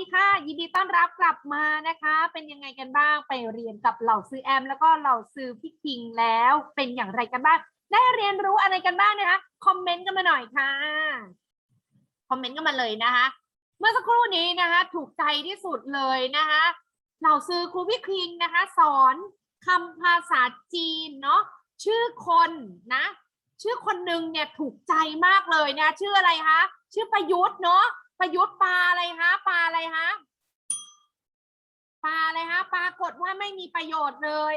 ดีค่ะ ยินดีต้อนรับกลับมานะคะ เป็นยังไงกันบ้างไปเรียนกับเหล่าซื้อแอม แล้วก็เหล่าซื้อพี่คิงแล้วเป็นอย่างไรกันบ้าง ได้เรียนรู้อะไรกันบ้างนะคะคอมเมนต์กันมาหน่อยค่ะคอมเมนต์กันมาเลยนะคะ เมื่อสักครู่นี้นะคะ ถูกใจที่สุดเลยนะคะเหล่าซื้อครูพี่คิงนะคะ สอนคำภาษาจีนเนาะชื่อคนนะ ชื่อคนหนึ่งเนี่ยถูกใจมากเลยนะ ชื่ออะไรคะชื่อประยุทธ์เนาะ ประยุทธ์ปลาอะไรคะปลาอะไรคะปลาอะไรคะปรากฏว่าไม่มีประโยชน์เลย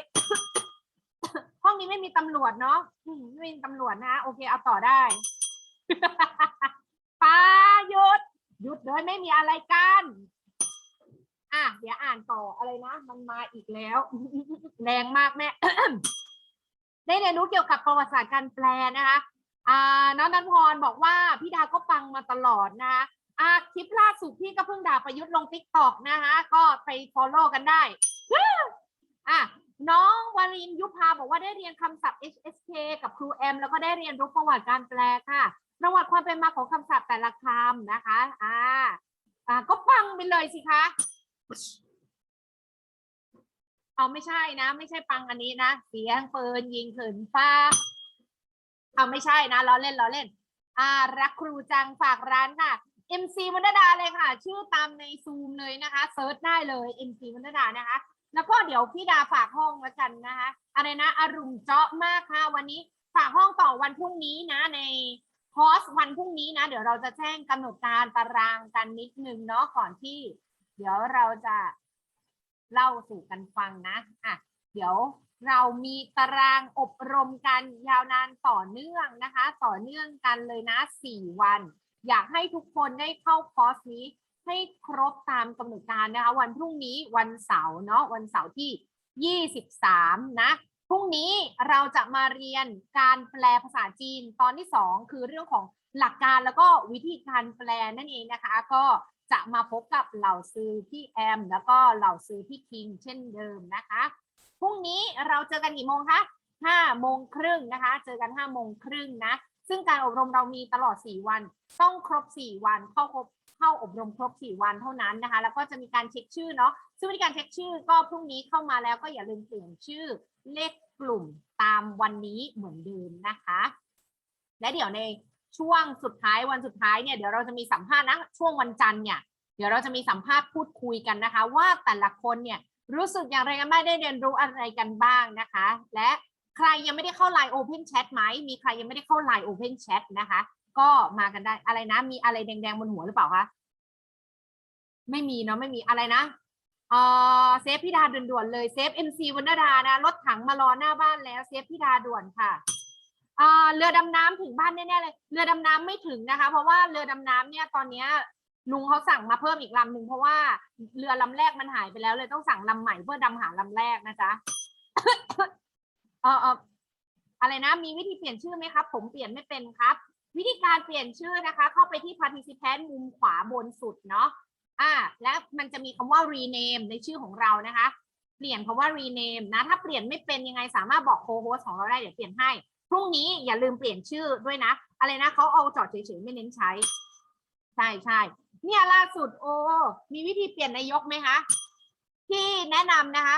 ห้องนี้ไม่มีตำรวจเนาะไม่มีตำรวจนะโอเคเอาต่อได้ปาหยุดหยุดเลยไม่มีอะไรกันอะเดี๋ยวอ่านต่ออะไรนะมันมาอีกแล้ว แรงมากแม่ได้เรียนรู้เกี่ยวกับประวัติศาสตร์การแปลนะคะอ่าน้องนันพรบอกว่าพี่ดาก็ฟังมาตลอดนะคะ อาคลิปล่าสุดพี่ก็เพิ่งด่าประยุทธ์ลงติ๊กตอกนะคะก็ไป follow กันได้อะน้องวารินยุพาบอกว่าได้เรียนคำศัพท์ HSK กับครูแอม แล้วก็ได้เรียนรู้ประวัติการแปลค่ะ ประวัติความเป็นมาของคำศัพท์แต่ละคำนะคะอ่าอ่าก็ฟังไปเลยสิคะเอาไม่ใช่นะ ไม่ใช่ปังอันนี้นะเสียงปืนยิงเขืนฟ้าเอาไม่ใช่นะล้อเล่นล้อเล่น อ่ารักครูจังฝากร้านค่ะ MC วรรดาเลยค่ะ ชื่อตามในซูมเลยนะคะเซิร์ชได้เลย MC วรรดานะคะ แล้วก็เดี๋ยวพี่ดาฝากห้องละกันนะคะอะไรนะอารมณ์เจาะมากค่ะ วันนี้ฝากห้องต่อวันพรุ่งนี้นะในคอร์สวันพรุ่งนี้นะ เดี๋ยวเราจะแจ้งกำหนดการตารางกันนิดนึงเนาะก่อนที่ เดี๋ยวเราจะเล่าสู่กันฟังนะอะเดี๋ยวเรามีตารางอบรมกันยาวนานต่อเนื่องนะคะ ต่อเนื่องกันเลยนะสี่วัน อยากให้ทุกคนได้เข้าคอร์สนี้ให้ครบตามกำหนดการนะคะ วันพรุ่งนี้วันเสาร์เนาะวันเสาร์ที่ 23 นะ พรุ่งนี้เราจะมาเรียนการแปลภาษาจีนตอนที่ 2 คือเรื่องของหลักการแล้วก็วิธีการแปลนั่นเองนะคะ ก็จะมาพบกับเหล่าซื้อพี่แอม แล้วก็เหล่าซื้อพี่คิงเช่นเดิมนะคะพรุ่งนี้เราเจอกันกี่โมงคะ5โมงครึ่งนะคะ เจอกัน5โมงครึ่งนะ ซึ่งการอบรมเรามีตลอด 4 วัน ต้องครบ 4 วันเข้าครบเข้าอบรมครบ 4 วันเท่านั้นนะคะ แล้วก็จะมีการเช็คชื่อเนาะซึ่งวิธีการเช็คชื่อก็พรุ่งนี้เข้ามาแล้วก็อย่าลืมเปลี่ยนชื่อเลขกลุ่มตามวันนี้เหมือนเดิมนะคะ และเดี๋ยวในช่วงสุดท้ายวันสุดท้ายเนี่ยเดี๋ยวเราจะมีสัมภาษณ์นะช่วงวันจันทร์เนี่ยเดี๋ยวเราจะมีสัมภาษณ์พูดคุยกันนะคะ ว่าแต่ละคนเนี่ยรู้สึกอย่างไรกันบ้างได้เรียนรู้อะไรกันบ้างนะคะ และ ใครยังไม่ได้เข้า Line Open Chat ไหม มีใครยังไม่ได้เข้า Line Open Chat นะคะ ก็มากันได้อะไรนะ มีอะไรแดงๆบนหัวหรือเปล่าคะ ไม่มีเนาะไม่มีอะไรนะเออเซฟพี่ดาด่วนๆเลยเซฟ MC วรรณดานะรถถังมารอหน้าบ้านแล้วเซฟพี่ดาด่วนค่ะเออเรือดำน้ำถึงบ้านแน่ๆเลย เรือดำน้ำไม่ถึงนะคะ เพราะว่าเรือดำน้ำเนี่ยตอนเนี้ยลุงเขาสั่งมาเพิ่มอีกลำหนึ่งเพราะว่าเรือลำแรกมันหายไปแล้วเลยต้องสั่งลำใหม่เพื่อดำหาลำแรกนะจ๊ะ เออเอออะไรนะ มีวิธีเปลี่ยนชื่อไหมครับ ผมเปลี่ยนไม่เป็นครับ วิธีการเปลี่ยนชื่อนะคะ เข้าไปที่ participant มุมขวาบนสุดเนาะอ่าและมันจะมีคำว่า rename ในชื่อของเรานะคะ เปลี่ยนคำว่า rename นะ ถ้าเปลี่ยนไม่เป็นยังไงสามารถบอก co-host ของเราได้เดี๋ยวเปลี่ยนให้ พรุ่งนี้อย่าลืมเปลี่ยนชื่อด้วยนะ อะไรนะเขาเอาจอดเฉยๆไม่เน้นใช้ ใช่ใช่เนี่ยล่าสุดโอ้มีวิธีเปลี่ยนนายกไหมคะ ที่แนะนำนะคะ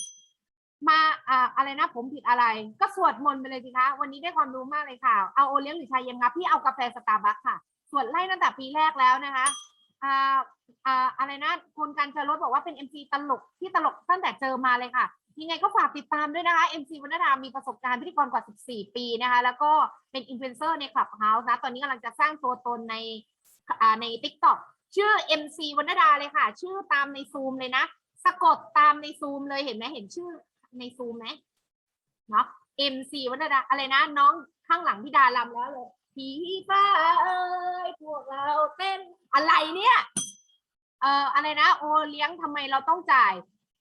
มาอ่าอะไรนะผมผิดอะไร ก็สวดมนต์ไปเลยสิคะ วันนี้ได้ความรู้มากเลยค่ะ เอาโอเลี้ยงหรือชายเย็นคะพี่เอากาแฟสตาร์บัคค่ะ สวดไล่ตั้งแต่ปีแรกแล้วนะคะอ่าอ่าอะไรนะคุณกันเจรถบอกว่าเป็น MC ตลกที่ตลกตั้งแต่เจอมาเลยค่ะ ยังไงก็ฝากติดตามด้วยนะคะ MC วรรณดามีประสบการณ์พิธีกรกว่า 14 ปีนะคะ แล้วก็เป็นอินฟลูเอนเซอร์ใน Clubhouse นะ ตอนนี้กำลังจะสร้างตัวตนในอ่าใน TikTok ชื่อ MC วรรณดาเลยค่ะ ชื่อตามในซูมเลยนะ สะกดตามในซูมเลยเห็นไหมเห็นชื่อ ในซูมไหมเนาะ MC วรรณดาอะไรนะ น้องข้างหลังพี่ดาลำแล้วเลยผีฟ้าเอ้ยพวกเราเต้นอะไรเนี่ย เอ่ออะไรนะ โอเลี้ยงทำไมเราต้องจ่าย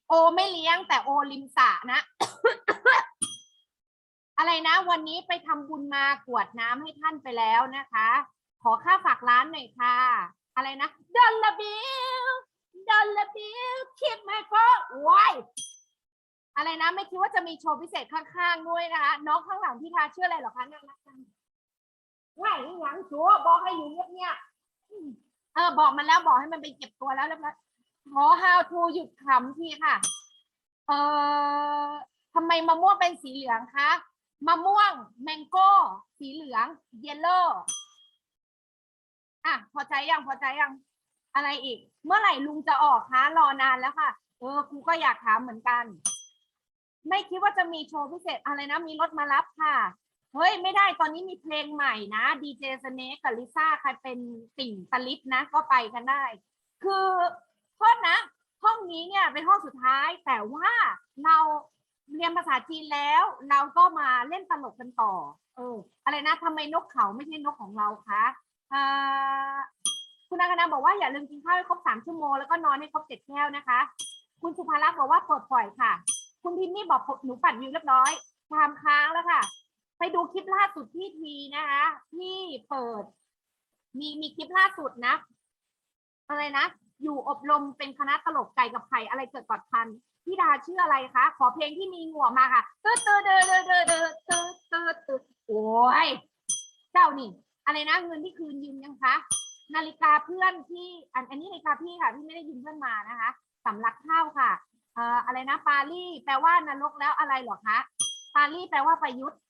โอไม่เลี้ยงแต่โอริมสะนะ อะไรนะ วันนี้ไปทำบุญมากวดน้ำให้ท่านไปแล้วนะคะ ขอค่าฝากร้านหน่อยค่ะ อะไรนะดอลลาบิลดอลลาบิลคิดไหมก็ว้าย อะไรนะไม่คิดว่าจะมีโชว์พิเศษข้างๆด้วยนะคะน้องข้างหลังพี่ทาชื่ออะไรเหรอคะน่ารักจังว้ายนี่หยังชัวบอกให้อยู่เงียบๆอืมเออบอกมันแล้วบอกให้มันไปเก็บตัวแล้วแล้วขอ how to หยุดขำทีค่ะ เอ่อทำไมมะม่วงเป็นสีเหลืองคะมะม่วงแมงโก้ สีเหลืองเยลโล่อะพอใจยังพอใจยังอะไรอีก เมื่อไหร่ลุงจะออกคะรอนานแล้วค่ะ เออครูก็อยากถามเหมือนกัน ไม่คิดว่าจะมีโชว์พิเศษอะไรนะ มีรถมารับค่ะ เฮ้ย ไม่ได้ตอนนี้มีเพลงใหม่นะดีเจสเนกกับลิซ่าใครเป็นติ่งตลิดนะ ก็ไปกันได้ คือโทษนะ ห้องนี้เนี่ยเป็นห้องสุดท้าย แต่ว่าเราเรียนภาษาจีนแล้ว เราก็มาเล่นตลกกันต่อ เออ อะไรนะทำไมนกเขาไม่ใช่นกของเราคะอ่าคุณนางคณาบอกว่าอย่าลืมกินข้าวให้ครบสามชั่วโมงแล้วก็นอนให้ครบเจ็ดแก้วนะคะ คุณสุภาลักษณ์บอกว่าปลดปล่อยค่ะ คุณพิมพ์นี่บอกหนูปัดวิวเรียบร้อยตามค้างแล้วค่ะ ไปดูคลิปล่าสุดที่ทีนะคะที่เปิด มีมีคลิปล่าสุดนะ อะไรนะ อยู่อบรมเป็นคณะตลกไก่กับไข่อะไรเกิดก่อนพันพี่ดาชื่ออะไรคะ ขอเพลงที่มีงัวมาค่ะตืดตืดตืดตืดตืดตืดตืดตืดตืดโอ้ยเจ้านี่ อะไรนะเงินที่คืนยืมยังคะนาฬิกาเพื่อนที่อันอันนี้นาฬิกาพี่ค่ะที่ไม่ได้ยืมเพื่อนมานะคะสำลักข้าวค่ะ อ่ออะไรนะปาลี่แปลว่านรกแล้วอะไรหรอคะปาลี่แปลว่าประยุทธ์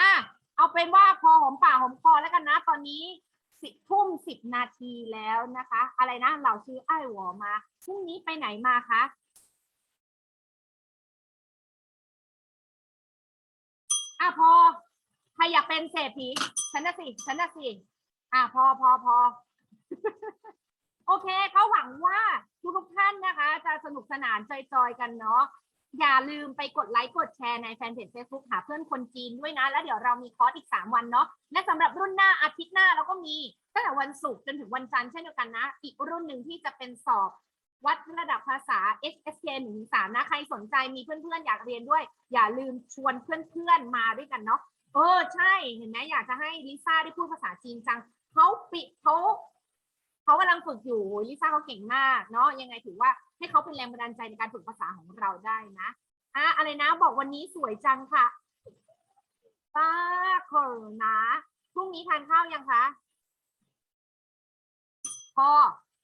อะเอาเป็นว่าพอหอมปากหอมคอแล้วกันนะ ตอนนี้สิบทุ่มสิบนาทีแล้วนะคะ อะไรนะเหล่าชื่อไอ้ายหวมาพรุ่งนี้ไปไหนมาคะอะพอใครอยากเป็นเศรษฐีฉันน่ะสิฉันน่ะสิอะพอพอพอ โอเคก็หวังว่าทุกทุกท่านนะคะ จะสนุกสนานจอยๆกันเนาะอย่าลืมไปกดไลค์กดแชร์ในแฟนเพจ Facebook หาเพื่อนคนจีนด้วยนะ แล้วเดี๋ยวเรามีคอร์สอีก 3 วันเนาะและสำหรับรุ่นหน้าอาทิตย์หน้าเราก็มีตั้งแต่วันศุกร์จนถึงวันจันทร์เช่นเดียวกันนะ อีกรุ่นหนึ่งที่จะเป็นสอบวัดระดับภาษา HSK 1ถึง3นะ ใครสนใจมีเพื่อนๆ อยากเรียนด้วย อย่าลืมชวนเพื่อนๆ มาด้วยกันเนาะเออ ใช่เห็นไหมอยากจะให้ลิซ่าได้พูดภาษาจีนจังเขาปิเขา เขากำลังฝึกอยู่ลิซ่าเขาเก่งมากเนาะยังไงถือว่าให้เขาเป็นแรงบันดาลใจในการฝึกภาษาของเราได้นะอะอะไรนะบอกวันนี้สวยจังค่ะป้าเขอนะพรุ่งนี้ทานข้าวยังคะพอ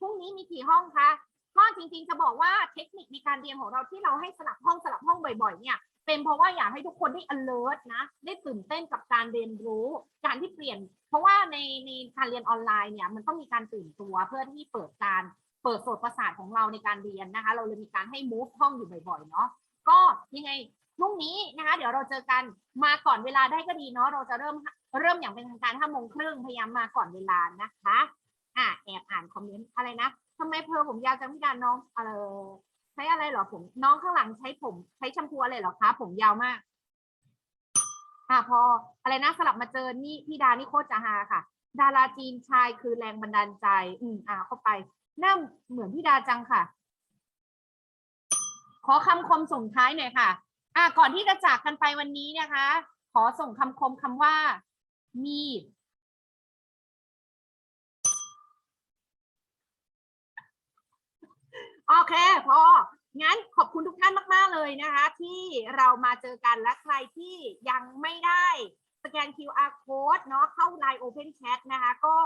พรุ่งนี้มีกี่ห้องคะก็จริงๆจะบอกว่าเทคนิคในการเรียนของเราที่เราให้สลับห้องสลับห้องบ่อยๆเนี่ย เป็นเพราะว่าอยากให้ทุกคนได้ alert นะ ได้ตื่นเต้นกับการเรียนรู้ การที่เปลี่ยน เพราะว่าในในการเรียนออนไลน์เนี่ย มันต้องมีการตื่นตัวเพื่อที่เปิดการเปิดโสตประสาทของเราในการเรียนนะคะ เราเลยมีการให้ move ห้องอยู่บ่อยๆ เนาะ ก็ยังไงพรุ่งนี้นะคะ เดี๋ยวเราเจอกันมาก่อนเวลาได้ก็ดีเนาะ เราจะเริ่มเริ่มอย่างเป็นทางการห้าโมงครึ่งพยายามมาก่อนเวลานะคะ อะแอบอ่านคอมเมนต์อะไรนะทำไมเพอผมยาวจังพี่การน้องเออ ใช้อะไรหรอผม น้องข้างหลังใช้ผม ใช้แชมพูอะไรหรอคะ ผมยาวมาก อะพออะไรนะสลับมาเจอนี่พี่ดานี่โคตรจะฮาค่ะ ดาราจีนชายคือแรงบันดาลใจ อืมอะเข้าไปหน้าเหมือนพี่ดาจังค่ะ ขอคำคมส่งท้ายหน่อยค่ะ อะก่อนที่จะจากกันไปวันนี้นะคะ ขอส่งคำคมคำว่ามีด โอเคพองั้นขอบคุณทุกท่านมาก ๆ เลยนะคะ ที่เรามาเจอกันและใครที่ยังไม่ได้สแกน QR code เนาะเข้า Line Open Chat นะคะ ก็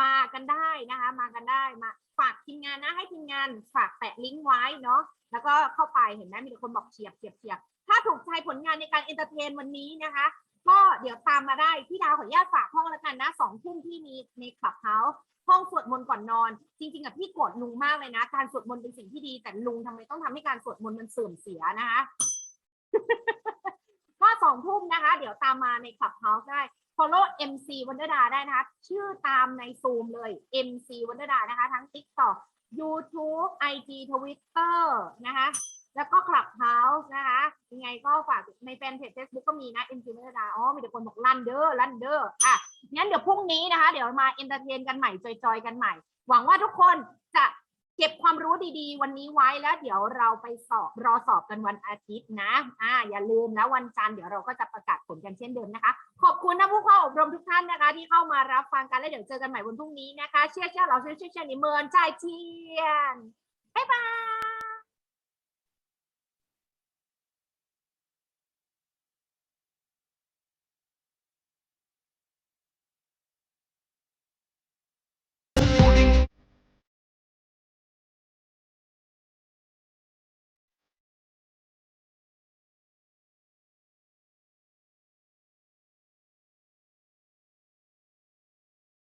มากันได้นะคะ มากันได้มาฝากทีมงานนะให้ทีมงานฝากแปะลิงก์ไว้เนาะแล้วก็เข้าไปเห็นไหมมีคนบอกเฉียบเฉียบเฉียบถ้าถูกใจผลงานในการเอนเตอร์เทนวันนี้นะคะ ก็เดี๋ยวตามมาได้ พี่ดาวขออนุญาตฝากห้องแล้วกันนะสองทุ่มที่มีในคลับเฮาส์ ห้องสวดมนต์ก่อนนอน จริงๆอะพี่โกรธลุงมากเลยนะ การสวดมนต์เป็นสิ่งที่ดี แต่ลุงทำไมต้องทำให้การสวดมนต์มันเสื่อมเสียนะคะ ก็สองทุ่มนะคะ เดี๋ยวตามมาในคลับเฮาส์ได้ follow MC วันเดอร์ดาได้นะคะ ชื่อตามในซูมเลย MC วันเดอร์ดานะคะ ทั้ง TikTok YouTube IG Twitter นะคะ แล้วก็ Clubhouse นะคะยังไงก็ฝากในแฟนเพจ Facebook ก็มีนะ MC วันเดอร์ดาอ๋อมีแต่คนบอกลันเดอร์ลันเดอร์อะงั้นเดี๋ยวพรุ่งนี้นะคะ เดี๋ยวมาเอนเตอร์เทนกันใหม่จอยๆกันใหม่ หวังว่าทุกคนจะเก็บความรู้ดีๆ วันนี้ไว้แล้ว เดี๋ยวเราไปสอบรอสอบกันวันอาทิตย์นะ อ่า อย่าลืมนะวันจันทร์เดี๋ยวเราก็จะประกาศผลกันเช่นเดิมนะคะ ขอบคุณนะผู้เข้าอบรมทุกท่านนะคะ ที่เข้ามารับฟังกันแล้วเดี๋ยวเจอกันใหม่วันพรุ่งนี้นะคะ เชื่อเชื่อเราเชื่อเชื่อเชื่อนิเมินใจเทียนบ๊ายบาย